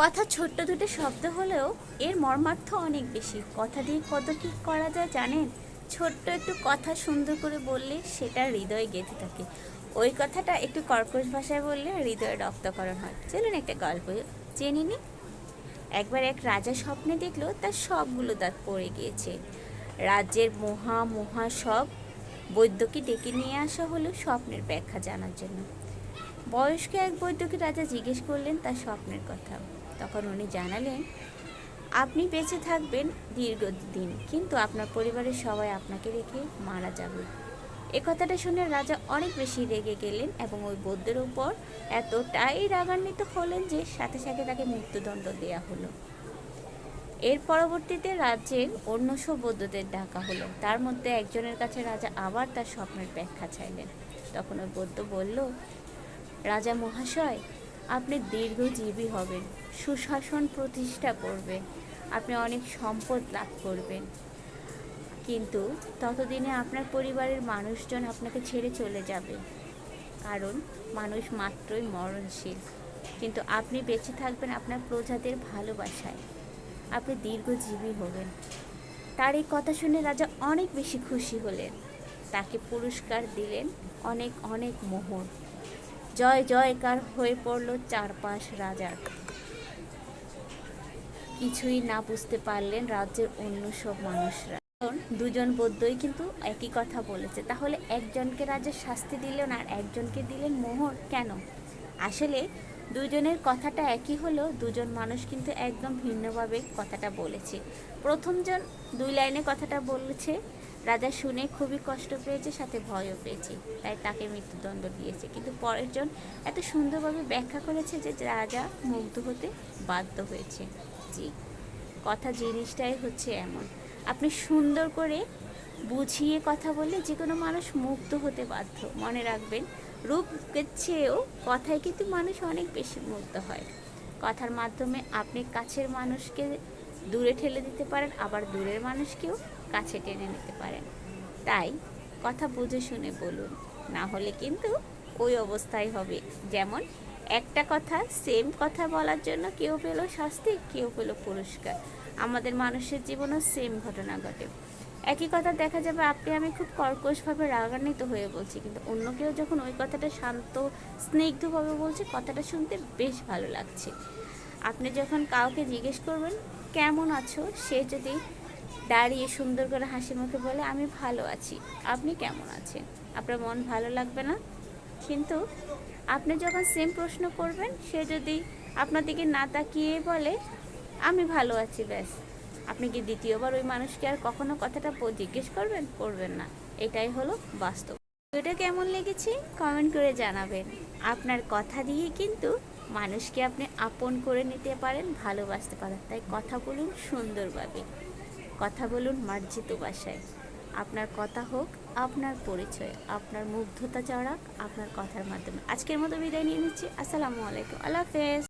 কথা ছোট্ট দুটো শব্দ হলেও এর মর্মার্থ অনেক বেশি। কথা দিয়ে কত কি করা যায় জানেন? ছোট্ট একটু কথা সুন্দর করে বললে সেটা হৃদয়ে গেঁথে থাকে। ওই কথাটা একটু কর্কশ ভাষায় বললে হৃদয়ে রক্তকরণ হয়। চলুন একটা গল্প জেনে নিই একবার এক রাজা স্বপ্নে দেখল তার সবগুলো দাঁত পড়ে গিয়েছে। রাজ্যের মহা মহা সব বৈদ্যকে ডেকে নিয়ে আসা হলো স্বপ্নের ব্যাখ্যা জানার জন্য। বয়স্ক এক বৈদ্যকে রাজা জিজ্ঞেস করলেন তার স্বপ্নের কথা। তখন উনি জানালেন, আপনি বেঁচে থাকবেন দীর্ঘদিন, কিন্তু আপনার পরিবারের সবাই আপনাকে রেখে মারা যাবে। এ কথাটা শুনে রাজা অনেক বেশি রেগে গেলেন এবং ওই বৌদ্ধের উপর এতটাই রাগান্বিত হলেন যে সাথে সাথে তাকে মৃত্যুদণ্ড দেয়া হলো। এর পরবর্তীতে রাজ্যের অন্য সব বৌদ্ধদের ডাকা হলো। তার মধ্যে একজনের কাছে রাজা আবার তার স্বপ্নের ব্যাখ্যা চাইলেন। তখন ওই বৌদ্ধ বলল, রাজা মহাশয় আপনি দীর্ঘজীবী হবেন, সুশাসন প্রতিষ্ঠা করবেন, আপনি অনেক সম্পদ লাভ করবেন। কিন্তু ততদিনে আপনার পরিবারের মানুষজন আপনাকে ছেড়ে চলে যাবে। কারণ মানুষ মাত্রই মরণশীল। কিন্তু আপনি বেঁচে থাকবেন আপনার প্রজাদের ভালোবাসায়। আপনি দীর্ঘজীবী হবেন। তার এই কথা শুনে রাজা অনেক বেশি খুশি হলেন। তাকে পুরস্কার দিলেন অনেক অনেক মোহর। জয় জয়কার হয়ে পড়ল চারপাশ রাজার। কিছুই না বুঝতে পারলেন রাজ্যের অন্য সব মানুষরা। দুজন বৌদ্ধই কিন্তু একই কথা বলেছে। তাহলে একজনকে রাজা শাস্তি দিলেন আর একজনকে দিলেন মোহর? কেন? আসলে দুজনের কথাটা একই হলেও দুজন মানুষ কিন্তু একদম ভিন্নভাবে কথাটা বলেছে। প্রথমজন দুই লাইনে কথাটা বলেছে রাজা শুনে খুবই কষ্ট পেয়েছে, সাথে ভয়ও পেয়েছে। তাই তাকে মৃত্যুদণ্ড দিয়েছে। কিন্তু পরের জন এত সুন্দরভাবে ব্যাখ্যা করেছে যে রাজা মুগ্ধ হতে বাধ্য হয়েছে। জি, কথা জিনিসটাই হচ্ছে এমন। আপনি সুন্দর করে বুঝিয়ে কথা বললে যে কোনো মানুষ মুগ্ধ হতে বাধ্য। মনে রাখবেন, রূপের চেয়েও কথায় কিন্তু মানুষ অনেক বেশি মুগ্ধ হয়। কথার মাধ্যমে আপনি কাছের মানুষকে দূরে ঠেলে দিতে পারেন, আবার দূরের মানুষকেও কাছে টেনে নিতে পারেন। তাই কথা বুঝে শুনে বলুন, না হলে কিন্তু ওই অবস্থায় হবে। যেমন, একটা কথা সেম কথা বলার জন্য কেউ পেল শাস্তি, কেউ পেল পুরস্কার। আমাদের মানুষের জীবনেও সেম ঘটনা ঘটে। একই কথা দেখা যাবে, আপনি, আমি খুব কর্কশভাবে রাগান্বিত হয়ে বলছি, কিন্তু অন্য কেউ যখন ওই কথাটা শান্ত, স্নিগ্ধভাবে বলছে, কথাটা শুনতে বেশ ভালো লাগছে। আপনি যখন কাউকে জিজ্ঞেস করবেন, কেমন আছো? সে যদি দাঁড়িয়ে সুন্দর করে হাসি মুখে বলে, আমি ভালো আছি। আপনি কেমন আছেন? আপনার মন ভালো লাগবে না? কিন্তু আপনি যখন সেম প্রশ্ন করবেন, সে যদি আপনার দিকে না তাকিয়ে বলে, আমি ভালো আছি, ব্যাস। আপনি কি দ্বিতীয়বার ওই মানুষকে আর কখনো কথাটা জিজ্ঞেস করবেন? করবেন না। এটাই হলো বাস্তব। ভিডিওটা কেমন লেগেছে? কমেন্ট করে জানাবেন। আপনার কথা দিয়ে কিন্তু মানুষকে আপনি আপন করে নিতে পারেন, ভালোবাসতে পারেন। তাই কথা বলুন সুন্দরভাবে। কথা বলুন মার্জিত ভাষায়। আপনার কথা হোক, আপনার পরিচয়, আপনার মুগ্ধতা চড়াক আপনার কথার মাধ্যমে। আজকের মতো বিদায় নিয়ে নিচ্ছি। আসসালামু আলাইকুম। আল্লাহ হাফেজ।